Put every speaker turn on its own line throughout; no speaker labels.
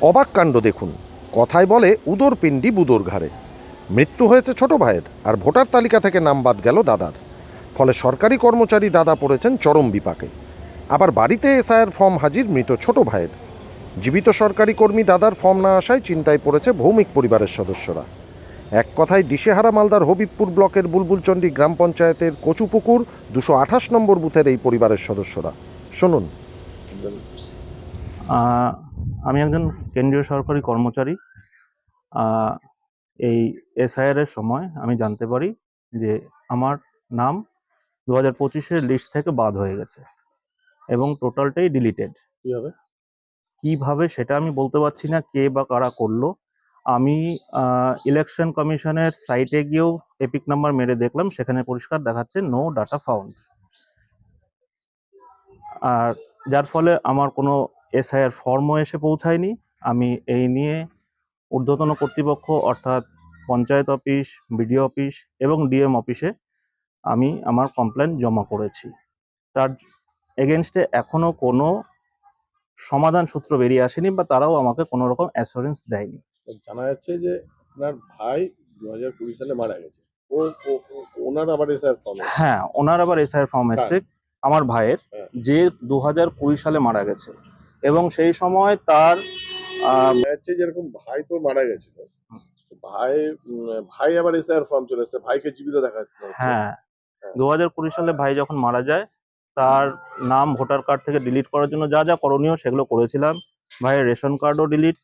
অবাক কাণ্ড দেখুন। কথায় বলে, উদর পিণ্ডি বুদোর ঘাড়ে। মৃত্যু হয়েছে ছোট ভাইয়ের, আর ভোটার তালিকা থেকে নাম বাদ গেল দাদার। ফলে সরকারি কর্মচারী দাদা পড়েছেন চরম বিপাকে। আবার বাড়িতে এসআইয়ের ফর্ম হাজির মৃত ছোট ভাইয়ের। জীবিত সরকারি কর্মী দাদার ফর্ম না আসায় চিন্তায় পড়েছে ভৌমিক পরিবারের সদস্যরা। এক কথায় দিশেহারা মালদার হবিবপুর ব্লকের বুলবুলচন্ডী গ্রাম পঞ্চায়েতের কচুপুকুর দুশো আঠাশ নম্বর বুথের এই পরিবারের সদস্যরা। শুনুন।
আমি একজন কেন্দ্রীয় সরকারি কর্মচারী এই এসআইআর এর সময় আমি জানতে পারি যে আমার নাম দু হাজার পঁচিশের লিস্ট থেকে বাদ হয়ে গেছে এবং টোটালটাই ডিলিটেড
কীভাবে?
কীভাবে সেটা আমি বলতে পারছি না কে বা কারা করল। আমি ইলেকশন কমিশনের সাইটে গিয়েও এপিক নাম্বার মেরে দেখলাম সেখানে পরিষ্কার দেখাচ্ছে নো ডাটা ফাউন্ড আর যার ফলে আমার কোনো এসআইআর ফর্মও এসে পৌঁছায়নি। আমি এই নিয়ে ঊর্ধ্বতন কর্তৃপক্ষ অর্থাৎ পঞ্চায়েত অফিস বিডিও অফিস এবং ডিএম অফিসে আমি আমার কমপ্লেন জমা করেছি। তার এগেনস্টে এখনও কোনো সমাধান সূত্র বেরিয়ে আসেনি বা তারাও আমাকে কোনো রকম অ্যাসুরেন্স দেয়নি।
জানা যাচ্ছে যে আপনার ভাই দু হাজার কুড়ি সালে মারা গেছে। ও ওনার আবার এসআর ফর্ম
হ্যাঁ ওনার আবার এসআইআর ফর্ম এসছে আমার ভাইয়ের
হ্যাঁ।
যে দু হাজার কুড়ি সালে মারা গেছে। এবং সেই সময় তার
জানা যেরকম ভাই তো মারা গেছিল ভাই ভাই আবার এসআর ফর্ম চলে এসেছে ভাইকে জীবিত দেখা যাচ্ছে।
হ্যাঁ। দু হাজার কুড়ি সালে ভাই যখন মারা যায় তার নাম ভোটার কার্ড থেকে ডিলিট করার জন্য যা যা করণীয় সেগুলো করেছিলাম। ভাইয়ের রেশন কার্ডও ডিলিট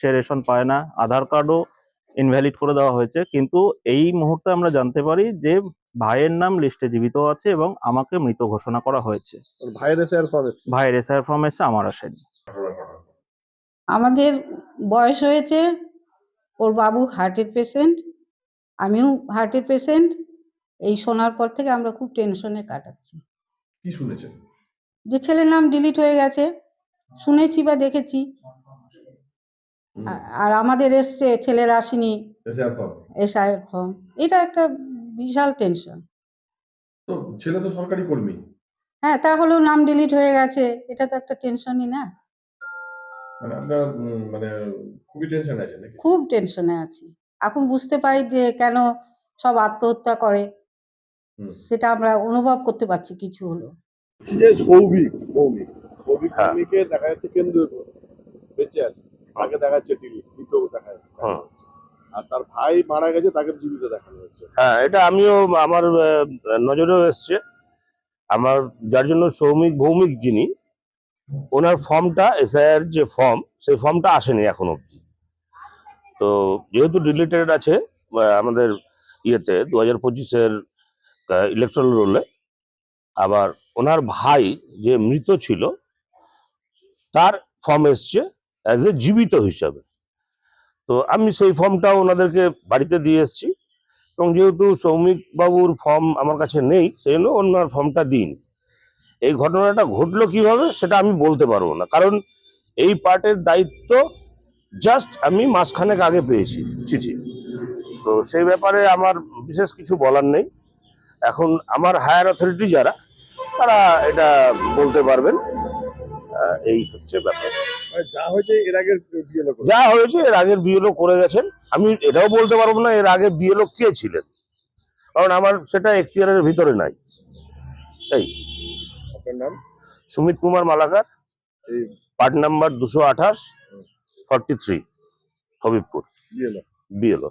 সে রেশন পায় না। আধার কার্ডও ইনভ্যালিড করে দেওয়া হয়েছে। কিন্তু এই মুহূর্তে আমরা জানতে পারি যে ভাইয়ের নাম লিস্টে জীবিত আছে এবং আমাকে মৃত ঘোষণা করা হয়েছে।
ওর ভাইয়ের এসআর ফর্ম এসেছে।
ভাইয়ের এসআইআর ফর্ম এসে আমার আসেনি।
আমাদের বয়স হয়েছে ওর বাবু হার্টের পেশেন্ট আমিও হার্টের পেশেন্ট এই শোনার পর থেকে আমরা খুব টেনশনে কাটাচ্ছি।
কি শুনেছেন?
যে ছেলের নাম ডিলিট হয়ে গেছে শুনেছি বা দেখেছি। আর আমাদের এসছে ছেলের আসেনি।
এসআর ফর্ম
এটা একটা বিশাল টেনশন
তো ছেলে তো সরকারি কর্মী।
হ্যাঁ তাহলেও নাম ডিলিট হয়ে গেছে এটা তো একটা টেনশনই না?
মানে আপনার উম, মানে খুবই টেনশন আছে নাকি?
খুব টেনশনে আছি। এখন বুঝতে পারি যে কেন সব আত্মহত্যা করে।
হুম।
সেটা আমরা অনুভব করতে পারছি কিছু হলো
যে সৌভিক সৌভিক। সৌভিক
হ্যাঁ।
কর্মীকে দেখা যাচ্ছে কেন্দ্র বেঁচে আছে। আগে দেখা যাচ্ছে টিভি মৃত দেখা যাচ্ছে।
হ্যাঁ।
আর তার ভাই মারা গেছে, তাকে জীবিত দেখানো হচ্ছে।
হ্যাঁ এটা আমিও, আমার নজরেও এসছে। আমার, যার জন্য সৌমিক, ভৌমিক যিনি, ওনার ফর্মটা, এসআইআর যে ফর্ম, সেই ফর্মটা আসেনি এখন অবধি। তো যেহেতু ডিলিটেড আছে আমাদের ইয়েতে দু হাজার পঁচিশের ইলেকট্রাল রোলে আবার ওনার ভাই যে মৃত ছিল, তার ফর্ম এসছে অ্যাজ এ জীবিত হিসাবে। তো আমি সেই ফর্মটা ওনাদেরকে বাড়িতে দিয়ে এসেছি। এবং যেহেতু সৌমিক বাবুর ফর্ম আমার কাছে নেই, সেই জন্য ওনার ফর্মটা দিন এই ঘটনাটা ঘটলো কীভাবে সেটা আমি বলতে পারব না। কারণ এই পার্টের দায়িত্ব জাস্ট আমি মাসখানেক আগে পেয়েছি, চিঠি। তো সেই ব্যাপারে আমার বিশেষ কিছু বলার নেই। এখন আমার হায়ার অথরিটি যারা, তারা এটা বলতে পারবেন। এই হচ্ছে ব্যাপার।
মানে যা হয়েছে এর আগে বিএলও করে।
যা হয়েছে এর আগের বিএলও করে গেছেন। আমি এটাও বলতে পারব না এর আগে বিএলও কে ছিলেন? কারণ আমার সেটা এখতিয়ারের ভিতরে নাই। এই
আপনার নাম?
সুমিত কুমার মালাকার।
এই
পার্ট নাম্বার দুশো আঠাশ forty three Habibpur.
BLO
BLO